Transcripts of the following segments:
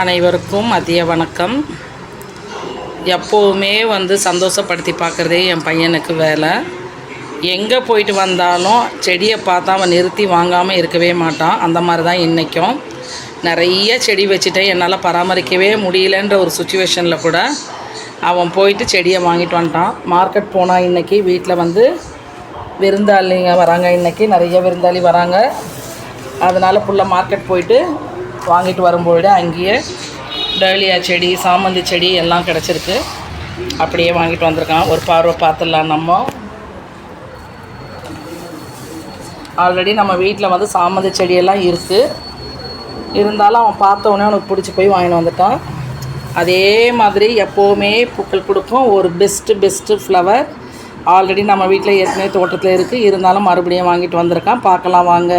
அனைவருக்கும் மதிய வணக்கம். எப்போவுமே வந்து சந்தோஷப்படுத்தி பார்க்குறதே என் பையனுக்கு வேலை. எங்கே போயிட்டு வந்தாலும் செடியை பார்த்தா அவன் நிறுத்தி வாங்காமல் இருக்கவே மாட்டான். அந்த மாதிரி தான் இன்றைக்கும் நிறைய செடி வச்சுட்டேன் என்னால் பராமரிக்கவே முடியலன்ற ஒரு சுச்சுவேஷனில் கூட அவன் போயிட்டு செடியை வாங்கிட்டு வந்துட்டான். மார்க்கெட் போனால் இன்றைக்கி வீட்டில் வந்து விருந்தாளிங்க வராங்க. இன்றைக்கி நிறைய விருந்தாளி வராங்க. அதனால் ஃபுல்லாக மார்க்கெட் போயிட்டு வாங்கிட்டு வரும்பொழுது அங்கேயே டேலியா செடி சாமந்தி செடி எல்லாம் கிடச்சிருக்கு. அப்படியே வாங்கிட்டு வந்திருக்கான். ஒரு பார்வை பார்த்துடலாம் நம்ம. ஆல்ரெடி நம்ம வீட்டில் வந்து சாமந்தி செடியெல்லாம் இருக்குது இருந்தாலும் அவன் பார்த்த உடனே அவனுக்கு பிடிச்சி போய் வாங்கிட்டு வந்துட்டான். அதே மாதிரி எப்போவுமே பூக்கள் கொடுக்கும். ஒரு பெஸ்ட்டு பெஸ்ட்டு ஃப்ளவர் ஆல்ரெடி நம்ம வீட்டில் ஏற்கனவே தோட்டத்தில் இருக்குது இருந்தாலும் மறுபடியும் வாங்கிட்டு வந்திருக்கான். பார்க்கலாம் வாங்க.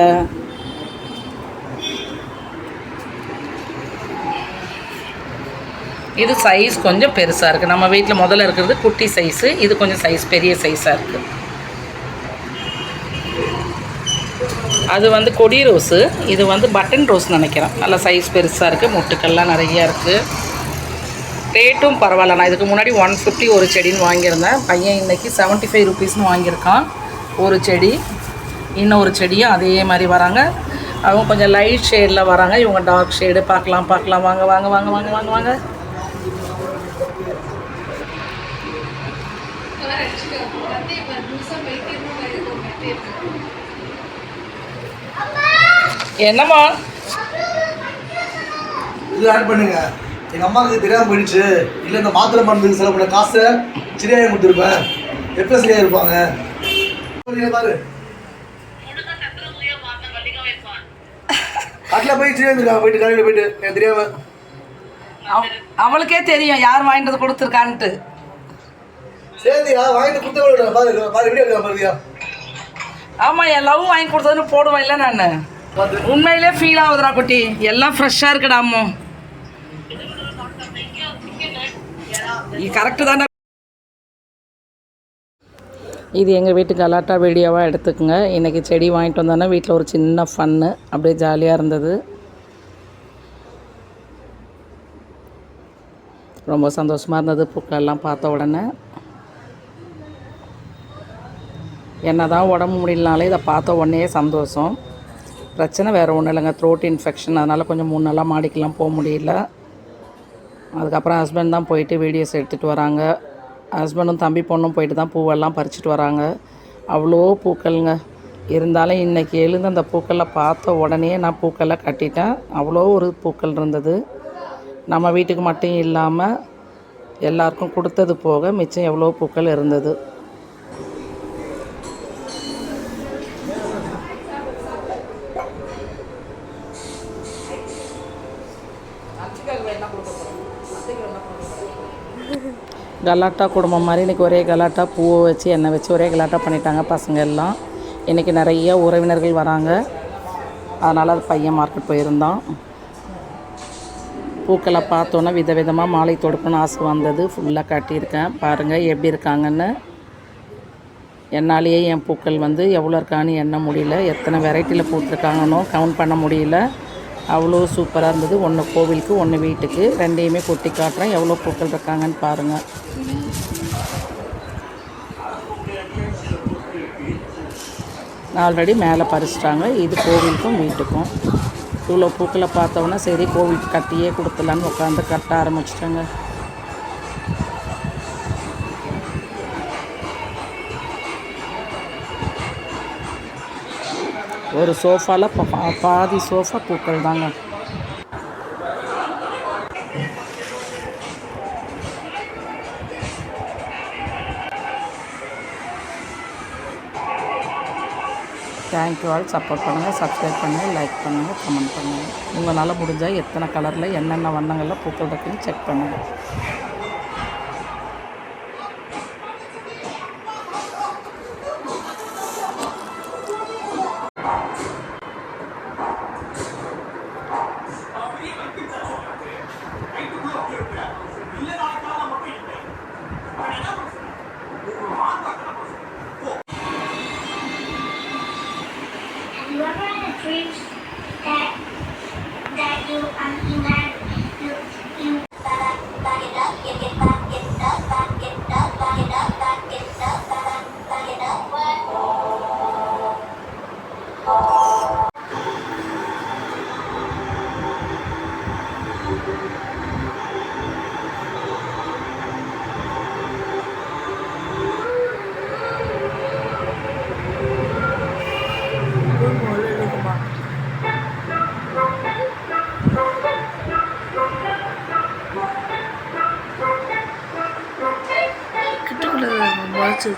இது சைஸ் கொஞ்சம் பெருசாக இருக்குது நம்ம வீட்டில் முதல்ல இருக்கிறது குட்டி சைஸு இது கொஞ்சம் சைஸ் பெரிய சைஸாக இருக்குது அது வந்து கொடி ரோஸு இது வந்து பட்டன் ரோஸ் நினைக்கிறேன். நல்ல சைஸ் பெருசாக இருக்குது முட்டுக்கள்லாம் நிறையா இருக்குது ரேட்டும் பரவாயில்ல. நான் இதுக்கு முன்னாடி ஒன் ஃபிஃப்டி ஒரு செடின்னு வாங்கியிருந்தேன். பையன் இன்றைக்கி செவன்ட்டி ஃபைவ் ருபீஸ்னு வாங்கியிருக்கான். ஒரு செடி. இன்னொரு செடியும் அதே மாதிரி வராங்க. அவங்க கொஞ்சம் லைட் ஷேடில் வராங்க. இவங்க டார்க் ஷேடு பார்க்கலாம் பார்க்கலாம். வாங்க வாங்க வாங்க வாங்க வாங்க வாங்க. என்னம்மா? இது ஆட் பண்ணுங்க. எங்க அம்மாவுக்கு தெரியாம போயிடுச்சு. இல்ல இந்த மாத்திரை மருந்துக்கு செலவு பண்ண காசை சரியாக கொடுத்துருப்பேன். எப்போ சரியா இருப்பாங்க? பாரு. அட்ல போய் சரியா இருந்திருக்காங்க போயிட்டு கடையில் போயிட்டு. எனக்கு தெரியாம. அவ- அவளுக்கே தெரியும் யார் வாங்கிட்டு கொடுத்துருக்கான்ட்டு. சரியா வாங்கிட்டு கொடுத்து பாரு பாரு வீடியோ இருக்கா பாருதியா ஆமாம் என் லவ் வாங்கி கொடுத்ததுன்னு போடுவேன் இல்லை நான். உண்மையிலே ஃபீல் ஆகுதுடா குட்டி. எல்லாம் ஃப்ரெஷ்ஷாக இருக்குடா அம்மோ. கரெக்டு தானே இது எங்கள் வீட்டு கலாட்டா வீடியோவாக எடுத்துக்கோங்க. இன்றைக்கி செடி வாங்கிட்டு வந்தோன்னா வீட்டில் ஒரு சின்ன ஃபன்னு அப்படியே ஜாலியாக இருந்தது. ரொம்ப சந்தோஷமாக இருந்தது பூக்கள்லாம் பார்த்த உடனே. என்ன தான் உடம்பு முடியலனாலே இதை பார்த்த உடனே சந்தோஷம். பிரச்சனை வேறு ஒன்றும் இல்லைங்க. த்ரோட் இன்ஃபெக்ஷன் அதனால் கொஞ்சம் மூணு நாளாக மாடிக்கெலாம் போக முடியல. அதுக்கப்புறம் ஹஸ்பண்ட் தான் போயிட்டு வீடியோஸ் எடுத்துகிட்டு வராங்க. ஹஸ்பண்டும் தம்பி பொண்ணும் போயிட்டு தான் பூவெல்லாம் பறிச்சுட்டு வராங்க. அவ்வளோ பூக்கள்ங்க. இருந்தாலும் இன்றைக்கி எழுந்து அந்த பூக்களை பார்த்த உடனே நான் பூக்களை கட்டிட்டேன். அவ்வளோ ஒரு பூக்கள் இருந்தது. நம்ம வீட்டுக்கு மட்டும் இல்லாமல் எல்லாருக்கும் கொடுத்தது போக மிச்சம் எவ்வளோ பூக்கள் இருந்தது. கலாட்டா குடும்பம் மாதிரி இன்றைக்கி ஒரே கலாட்டா பூவை வச்சு எண்ணெய் வச்சு ஒரே கலாட்டா பண்ணிட்டாங்க பசங்க எல்லாம். இன்றைக்கி நிறைய உறவினர்கள் வராங்க. அதனால் அது பையன் மார்க்கெட் போயிருந்தான். பூக்களை பார்த்தோன்னே விதவிதமாக மாலை தொடுக்கணும்னு ஆசை வந்தது. ஃபுல்லாக கட்டியிருக்கேன். பாருங்கள் எப்படி இருக்காங்கன்னு. என்னாலேயே என் பூக்கள் வந்து எவ்வளோ இருக்கான்னு எண்ண முடியல. எத்தனை வெரைட்டியில் பூத்துருக்காங்கன்னு கவுண்ட் பண்ண முடியல. அவ்வளோ சூப்பராக இருந்தது. ஒன்று கோவிலுக்கு ஒன்று வீட்டுக்கு. ரெண்டையுமே கொட்டி காட்டுறேன். எவ்வளோ பூக்கள் இருக்காங்கன்னு பாருங்கள் ஆல்ரெடி மேலே பறிச்சிட்டாங்க. இது கோவிலுக்கும் வீட்டுக்கும். இவ்வளோ பூக்களை பார்த்தோன்னா சரி கோவிலுக்கு கட்டியே கொடுத்துலான்னு உட்காந்து கட்ட ஆரம்பிச்சிட்டாங்க. ஒரு சோஃபாவில் பா- பாதி சோஃபா பூக்கள் தாங்க. தேங்க்யூ ஆல் சப்போர்ட் பண்ணுங்கள் சப்ஸ்கிரைப் பண்ணுங்கள் லைக் பண்ணுங்கள் கமெண்ட் பண்ணுங்கள் உங்களால் முடிஞ்சால் எத்தனை கலரில் என்னென்ன வண்ணங்களில் பூக்கள் இருக்குன்னு செக் பண்ணுங்கள் you one of the dreams that, that you um, you had you you back, back it up, get, get back, get up, back, get up, back it up. 这